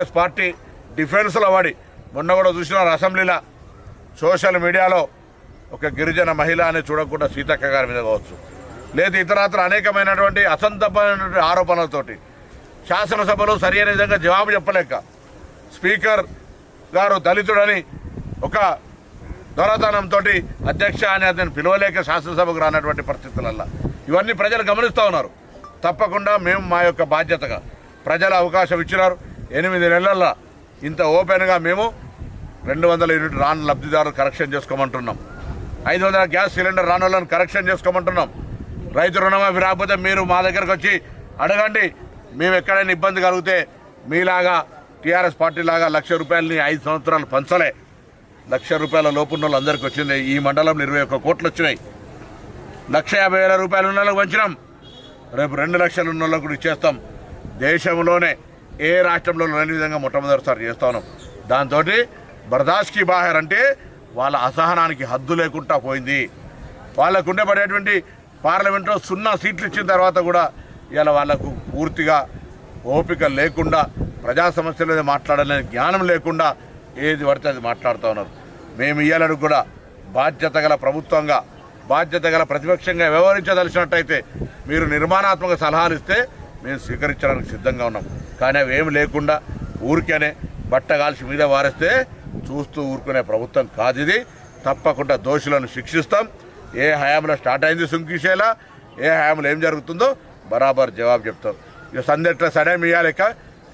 Congress party డిఫెన్స్లో పడి మొన్న కూడా చూసినారు అసెంబ్లీలో సోషల్ మీడియాలో ఒక గిరిజన మహిళ అని చూడకుండా సీతక్క గారి మీద కావచ్చు. లేదు ఇతరత్ర అనేకమైనటువంటి అసంతమైనటువంటి ఆరోపణలతోటి శాసనసభలో సరైన విధంగా జవాబు చెప్పలేక స్పీకర్ గారు దళితుడని ఒక దొరతనంతో అధ్యక్ష అని అతను పిలవలేక శాసనసభకు రానటువంటి పరిస్థితులల్లో ఇవన్నీ ప్రజలు గమనిస్తూ ఉన్నారు. తప్పకుండా మేము మా యొక్క బాధ్యతగా ప్రజల అవకాశం ఇచ్చినారు. ఎనిమిది నెలల్లో ఇంత ఓపెన్గా మేము రెండు వందల యూనిట్ రాన్ లబ్ధిదారులు కరెక్షన్ చేసుకోమంటున్నాం. ఐదు వందల గ్యాస్ సిలిండర్ రాని వాళ్ళని కరెక్షన్ చేసుకోమంటున్నాం. రైతు రుణమాఫీ రాకపోతే మీరు మా దగ్గరకు వచ్చి అడగండి. మేము ఎక్కడైనా ఇబ్బంది కలిగితే మీలాగా టీఆర్ఎస్ పార్టీ లాగా లక్ష రూపాయలని ఐదు సంవత్సరాలు పంచలే. లక్ష రూపాయల లోపున్న వాళ్ళందరికీ వచ్చింది. ఈ మండలంలో ఇరవై ఒక్క కోట్లు వచ్చినాయి. లక్ష యాభై వేల రూపాయలు ఉన్న వాళ్ళకి పంచినాం. రేపు రెండు లక్షలు ఉన్న వాళ్ళకు కూడా ఇచ్చేస్తాం. దేశంలోనే ఏ రాష్ట్రంలో లేని విధంగా మొట్టమొదటిసారి చేస్తా ఉన్నాం దాంతో బర్దాష్కి బాహర్ అంటే వాళ్ళ అసహనానికి హద్దు లేకుండా పోయింది. వాళ్ళకు ఉండబడేటువంటి పార్లమెంట్లో సున్నా సీట్లు ఇచ్చిన తర్వాత కూడా ఇలా వాళ్ళకు పూర్తిగా ఓపిక లేకుండా ప్రజా సమస్యల మీద మాట్లాడలేని జ్ఞానం లేకుండా ఏది పడితే అది మాట్లాడుతూ ఉన్నారు. మేము ఇవ్వాలని కూడా బాధ్యత గల ప్రభుత్వంగా బాధ్యత గల ప్రతిపక్షంగా వ్యవహరించదలిచినట్టయితే మీరు నిర్మాణాత్మక సలహాలు ఇస్తే మేము స్వీకరించడానికి సిద్ధంగా ఉన్నాం. కానీ అవి ఏమి లేకుండా ఊరికేనే బట్ట కాల్చి మీద వారేస్తే చూస్తూ ఊరుకునే ప్రభుత్వం కాదు ఇది. తప్పకుండా దోషులను శిక్షిస్తాం. ఏ హయాంలో స్టార్ట్ అయింది సుంకిషేలా ఏ హయాంలో ఏం జరుగుతుందో బరాబర్ జవాబు చెప్తాం. ఇక సందెట్ల సడే మీయాలేక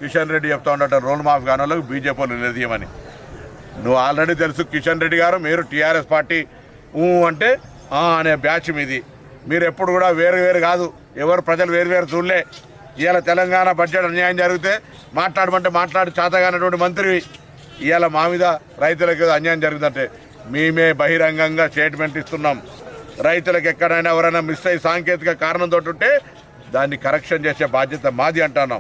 కిషన్ రెడ్డి చెప్తా ఉండటం రోల్ మాఫ్ కాని వాళ్ళకి బీజేపీ నిలదీయమని నువ్వు ఆల్రెడీ తెలుసు కిషన్ రెడ్డి గారు మీరు టీఆర్ఎస్ పార్టీ ఊ అంటే ఆ అనే బ్యాచ్ మీది. మీరు ఎప్పుడు కూడా వేరు వేరు కాదు. ఎవరు ప్రజలు వేరు వేరు చూడలే. ఇవాళ తెలంగాణ బడ్జెట్ అన్యాయం జరిగితే మాట్లాడమంటే మాట్లాడి చేతగానటువంటి మంత్రి ఇవాళ మా మీద రైతులకు అన్యాయం జరిగిందంటే మేమే బహిరంగంగా స్టేట్మెంట్ ఇస్తున్నాం. రైతులకు ఎక్కడైనా ఎవరైనా మిస్ అయ్యి సాంకేతిక కారణంతో ఉంటే దాన్ని కరెక్షన్ చేసే బాధ్యత మాది అంటున్నాం.